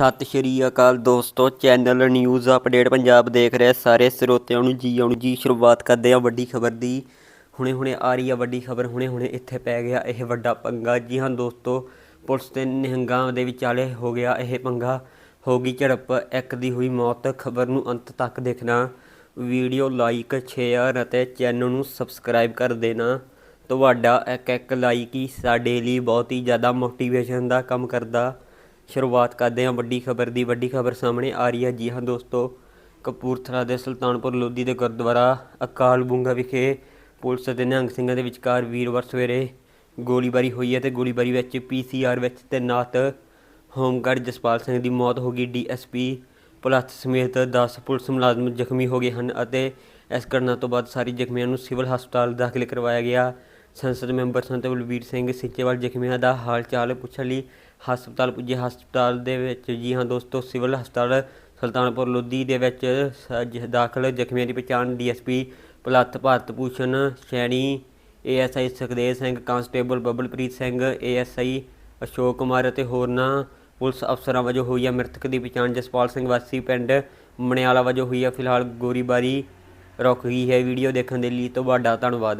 ਸਤਿ ਸ਼੍ਰੀ ਅਕਾਲ ਦੋਸਤੋ, channel news update Punjab ਦੇਖ ਰਹੇ ਸਾਰੇ ਸਰੋਤਿਆਂ ਨੂੰ। ਜੀ ਆਉਣ ਜੀ, ਸ਼ੁਰੂਆਤ ਕਰਦੇ ਹਾਂ ਵੱਡੀ ਖਬਰ ਦੀ। ਹੁਣੇ ਹੁਣੇ ਆ ਰਹੀ ਆ ਵੱਡੀ ਖਬਰ, ਹੁਣੇ ਹੁਣੇ ਇੱਥੇ ਪੈ ਗਿਆ ਇਹ ਵੱਡਾ ਪੰਗਾ। ਜੀ ਹਾਂ ਦੋਸਤੋ, ਪੁਲਿਸ ਤੇ ਨਿਹੰਗਾਂ ਦੇ ਵਿਚਾਲੇ ਹੋ ਗਿਆ ਇਹ ਪੰਗਾ। ਹੋ ਗਈ ਝੜਪ, ਇੱਕ ਦੀ ਹੋਈ ਮੌਤ। ਖਬਰ ਨੂੰ ਅੰਤ ਤੱਕ ਦੇਖਣਾ। ਵੀਡੀਓ ਲਾਈਕ, ਸ਼ੇਅਰ ਅਤੇ ਚੈਨਲ ਨੂੰ ਸਬਸਕ੍ਰਾਈਬ ਕਰ ਦੇਣਾ। ਤੁਹਾਡਾ ਇੱਕ ਇੱਕ ਲਾਈਕ ਹੀ ਸਾਡੇ ਲਈ ਬਹੁਤ ਹੀ ਜ਼ਿਆਦਾ ਮੋਟੀਵੇਸ਼ਨ ਦਾ ਕੰਮ ਕਰਦਾ। ਸ਼ੁਰੂਆਤ ਕਰਦੇ ਹਾਂ ਵੱਡੀ ਖਬਰ ਦੀ। ਵੱਡੀ ਖਬਰ ਸਾਹਮਣੇ ਆ ਰਹੀ ਹੈ ਜੀ ਹਾਂ ਦੋਸਤੋ, ਕਪੂਰਥਲਾ ਦੇ ਸੁਲਤਾਨਪੁਰ ਲੋਧੀ ਦੇ ਗੁਰਦੁਆਰਾ ਅਕਾਲ ਬੁੰਗਾ ਵਿਖੇ ਪੁਲਿਸ ਅਤੇ ਨਿਹੰਗ ਸਿੰਘਾਂ ਦੇ ਵਿਚਕਾਰ ਵੀਰਵਾਰ ਸਵੇਰੇ ਗੋਲੀਬਾਰੀ ਹੋਈ ਹੈ ਤੇ ਗੋਲੀਬਾਰੀ ਵਿੱਚ ਪੀਸੀਆਰ ਵਿੱਚ ਤੈਨਾਤ ਹੋਮਗਾਰਡ ਜਸਪਾਲ ਸਿੰਘ ਦੀ ਮੌਤ ਹੋ ਗਈ। ਡੀਐਸਪੀ ਪੁਲਿਸ ਸਮੇਤ 10 ਪੁਲਿਸ ਮੁਲਾਜ਼ਮ ਜ਼ਖਮੀ ਹੋ ਗਏ ਹਨ ਅਤੇ ਇਸ ਘਟਨਾ ਤੋਂ ਬਾਅਦ ਸਾਰੀ ਜ਼ਖਮੀਆਂ ਨੂੰ ਸਿਵਲ ਹਸਪਤਾਲ ਦਾਖਲ ਕਰਵਾਇਆ ਗਿਆ। ਸੰਸਦ ਮੈਂਬਰ ਸੰਤ ਬਲਬੀਰ ਸਿੰਘ ਸਿੰਚੇਵਾਲ ਜ਼ਖਮੀਆਂ ਦਾ ਹਾਲ ਚਾਲ ਪੁੱਛਣ ਲਈ ਹਸਪਤਾਲ ਪੁੱਜੇ ਹਸਪਤਾਲ ਦੇ ਵਿੱਚ, ਜੀ ਹਾਂ ਦੋਸਤੋ, ਸਿਵਲ ਹਸਪਤਾਲ ਸੁਲਤਾਨਪੁਰ ਲੋਧੀ ਦੇ ਵਿੱਚ ਸ- ਜ- ਦਾਖਲ ਜ਼ਖਮੀਆਂ ਦੀ ਪਛਾਣ DSP Bholath Bharat Bhushan Saini, ASI Sukhdev Singh, constable Babalpreet Singh, ASI Ashok Kumar ਅਤੇ ਹੋਰਨਾਂ ਪੁਲਿਸ ਅਫਸਰਾਂ ਵਜੋਂ ਹੋਈ ਹੈ ਮ੍ਰਿਤਕ ਦੀ ਪਛਾਣ। ਜਸਪਾਲ ਸਿੰਘ ਵਾਸੀ, ਪਿੰਡ ਮਣਿਆਲਾ ਵਜੋਂ ਹੋਈ ਹੈ ਫਿਲਹਾਲ ਗੋਲੀਬਾਰੀ ਰੁਕ ਗਈ ਹੈ। ਵੀਡੀਓ ਦੇਖਣ ਦੇ ਲਈ ਤੁਹਾਡਾ ਧੰਨਵਾਦ।